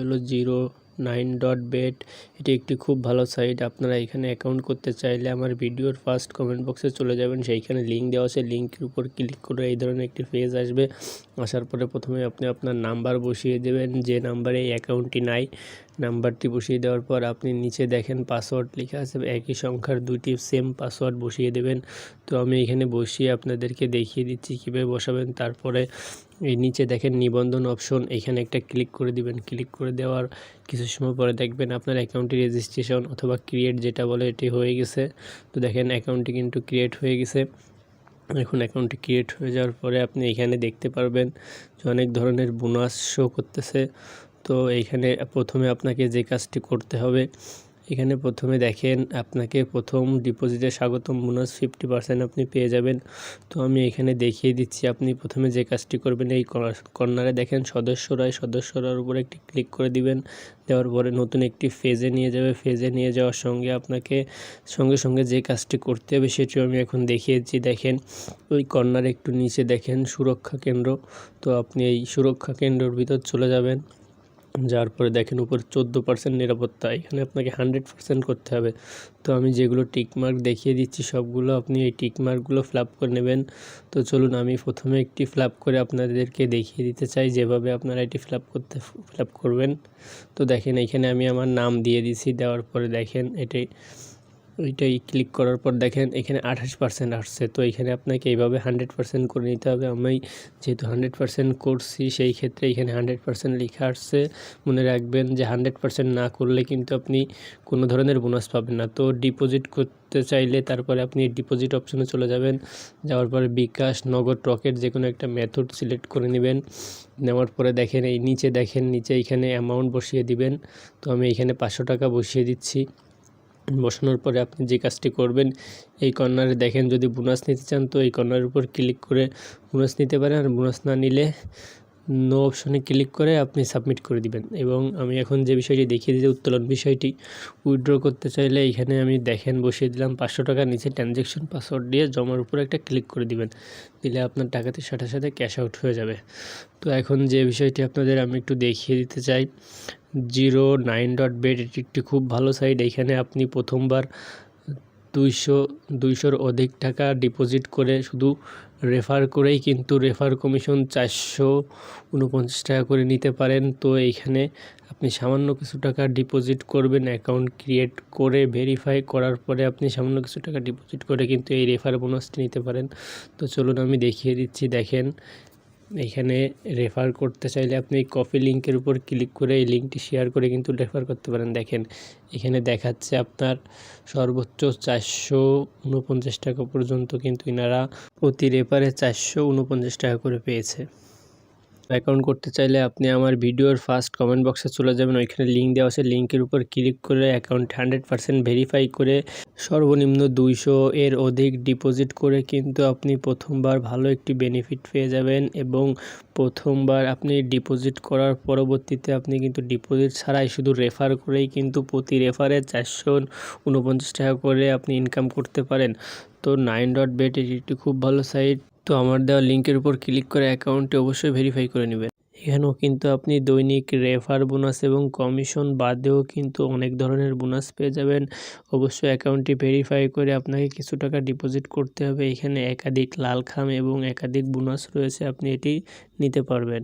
হলো zero nine dot bet. এটি একটি খুব ভালো সাইট। আপনারা এখানে অ্যাকাউন্ট করতে চাইলে আমার ভিডিওর ফার্স্ট কমেন্ট বক্সে চলে যাবেন। সেইখানে লিঙ্ক দেওয়া আছে। লিঙ্কের উপর ক্লিক করে এই ধরনের একটি পেজ আসবে। আসার পরে প্রথমে আপনি আপনার নাম্বার বসিয়ে দেবেন। যে নাম্বারে এই অ্যাকাউন্টটি নাই নাম্বারটি বসিয়ে দেওয়ার পর আপনি নিচে দেখেন পাসওয়ার্ড লেখা আছে। একই সংখ্যার দুইটি সেম পাসওয়ার্ড বসিয়ে দেবেন। তো আমি এখানে বসিয়ে আপনাদেরকে দেখিয়ে দিচ্ছি কীভাবে বসাবেন। তারপরে এই নিচে দেখেন নিবন্ধন অপশন এখানে একটা ক্লিক করে দিবেন। ক্লিক করে দেওয়ার কিছু সময় পরে দেখবেন আপনার অ্যাকাউন্টটি রেজিস্ট্রেশন অথবা ক্রিয়েট যেটা বলে এটি হয়ে গেছে। তো দেখেন অ্যাকাউন্টটি কিন্তু ক্রিয়েট হয়ে গেছে। এখন অ্যাকাউন্টটি ক্রিয়েট হয়ে যাওয়ার পরে আপনি এখানে দেখতে পারবেন যে অনেক ধরনের বোনাস শো করতেছে। তো এইখানে প্রথমে আপনাকে যে কাজটি করতে হবে এখানে প্রথমে দেখেন আপনাকে প্রথম ডিপোজিটে স্বাগতম বোনাস ফিফটি পার্সেন্ট আপনি পেয়ে যাবেন। তো আমি এখানে দেখিয়ে দিচ্ছি, আপনি প্রথমে যে কাজটি করবেন এই কর্নারে দেখেন সদস্যরা সদস্যরার উপরে একটি ক্লিক করে দিবেন। দেওয়ার পরে নতুন একটি ফেজে নিয়ে যাবে। ফেজে নিয়ে যাওয়ার সঙ্গে আপনাকে সঙ্গে সঙ্গে যে কাজটি করতে হবে সেটিও আমি এখন দেখিয়েছি। দেখেন ওই কর্নারে একটু নিচে দেখেন সুরক্ষা কেন্দ্র। তো আপনি এই সুরক্ষা কেন্দ্রর ভিতর চলে যাবেন। যার পরে দেখেন উপরে চোদ্দ পার্সেন্ট নিরাপত্তা, এখানে আপনাকে হান্ড্রেড পার্সেন্ট করতে হবে। তো আমি যেগুলো টিকমার্ক দেখিয়ে দিচ্ছি, সবগুলো আপনি এই টিকমার্কগুলো ফ্ল্যাপ করে নেবেন। তো চলুন, আমি প্রথমে একটি ফ্ল্যাপ করে আপনাদেরকে দেখিয়ে দিতে চাই, যেভাবে আপনারা এটি ফ্ল্যাপ করতে ফ্ল্যাপ করবেন। তো দেখেন, এখানে আমি আমার নাম দিয়ে দিছি, দেওয়ার পরে দেখেন, এটি ওইটাই ক্লিক করার পর দেখেন এখানে আঠাশ পার্সেন্ট আসছে। তো এখানে আপনাকে এইভাবে হান্ড্রেড পার্সেন্ট করে নিতে হবে। আমি যেহেতু হান্ড্রেড পার্সেন্ট করছি, সেই ক্ষেত্রে এখানে হান্ড্রেড পার্সেন্ট লেখা আসছে। মনে রাখবেন যে হান্ড্রেড পার্সেন্ট না করলে কিন্তু আপনি কোনো ধরনের বোনাস পাবেন না। তো ডিপোজিট করতে চাইলে তারপরে আপনি ডিপোজিট অপশনে চলে যাবেন। যাওয়ার পরে বিকাশ, নগদ, রকেট যে কোনো একটা মেথড সিলেক্ট করে নেবেন। নেওয়ার পরে দেখেন এই নিচে দেখেন, নিচে এখানে অ্যামাউন্ট বসিয়ে দিবেন। তো আমি এখানে পাঁচশো টাকা বসিয়ে দিচ্ছি। বসানোর পরে আপনি যে কাজটি করবেন, এই কর্নারে দেখেন যদি বোনাস নিতে চান, তো এই কর্নারের উপর ক্লিক করে বোনাস নিতে পারেন। আর বোনাস না নিলে নো অপশনে ক্লিক করে আপনি সাবমিট করে দিবেন। এবং আমি এখন যে বিষয়টি দেখিয়ে দিতে উত্তোলন বিষয়টি উইথড্র করতে চাইলে এখানে আমি দেখেন বসিয়ে দিলাম পাঁচশো টাকা নিচে ট্রানজ্যাকশন পাসওয়ার্ড দিয়ে জমার উপর একটা ক্লিক করে দিবেন। দিলে আপনার টাকাতে সাথে সাথে ক্যাশ আউট হয়ে যাবে। তো এখন যে বিষয়টি আপনাদের আমি একটু দেখিয়ে দিতে চাই জিরো নাইন ডট বেড এটি একটি খুব ভালো সাইট এখানে আপনি প্রথমবার দুইশো, দুইশোর অধিক টাকা ডিপোজিট করে শুধু রেফার করেই কিন্তু রেফার কমিশন চারশো উনপঞ্চাশ টাকা করে নিতে পারেন। তো এইখানে আপনি সামান্য কিছু টাকা ডিপোজিট করবেন অ্যাকাউন্ট ক্রিয়েট করে ভেরিফাই করার পরে আপনি সামান্য কিছু টাকা ডিপোজিট করে কিন্তু এই রেফার বোনাসটি নিতে পারেন। তো চলুন আমি দেখিয়ে দিচ্ছি, দেখেন। এখানে রেফার করতে চাইলে আপনি কপি লিঙ্কের উপর ক্লিক করে এই লিঙ্কটি শেয়ার করে কিন্তু রেফার করতে পারেন। দেখেন, এখানে দেখাচ্ছে আপনার সর্বোচ্চ চারশো উনপঞ্চাশ টাকা পর্যন্ত কিন্তু এনারা প্রতি রেফারে চারশো উনপঞ্চাশ টাকা করে পেয়েছে। অ্যাকাউন্ট করতে চাইলে আপনি আমার ভিডিওর ফার্স্ট কমেন্ট বক্সে চলে যাবেন। ওইখানে লিঙ্ক দেওয়া আছে। লিঙ্কের উপর ক্লিক করে অ্যাকাউন্ট হান্ড্রেড পার্সেন্ট ভেরিফাই করে সর্বনিম্ন দুইশো এর অধিক ডিপোজিট করে কিন্তু আপনি প্রথমবার ভালো একটি বেনিফিট পেয়ে যাবেন এবং প্রথমবার আপনি ডিপোজিট করার পরবর্তীতে আপনি কিন্তু ডিপোজিট ছাড়াই শুধু রেফার করেই কিন্তু প্রতি রেফারে চারশো উনপঞ্চাশ টাকা করে আপনি ইনকাম করতে পারেন। তো নাইন ডট বেট এটি খুব ভালো সাইট তো আমার দেওয়া লিঙ্কের উপর ক্লিক করে অ্যাকাউন্টটি অবশ্যই ভেরিফাই করে নেবেন। এখানেও কিন্তু আপনি দৈনিক রেফার বোনাস এবং কমিশন বাদেও কিন্তু অনেক ধরনের বোনাস পেয়ে যাবেন। অবশ্যই অ্যাকাউন্টটি ভেরিফাই করে আপনাকে কিছু টাকা ডিপোজিট করতে হবে। এখানে একাধিক লাল খাম এবং একাধিক বোনাস রয়েছে, আপনি এটি নিতে পারবেন।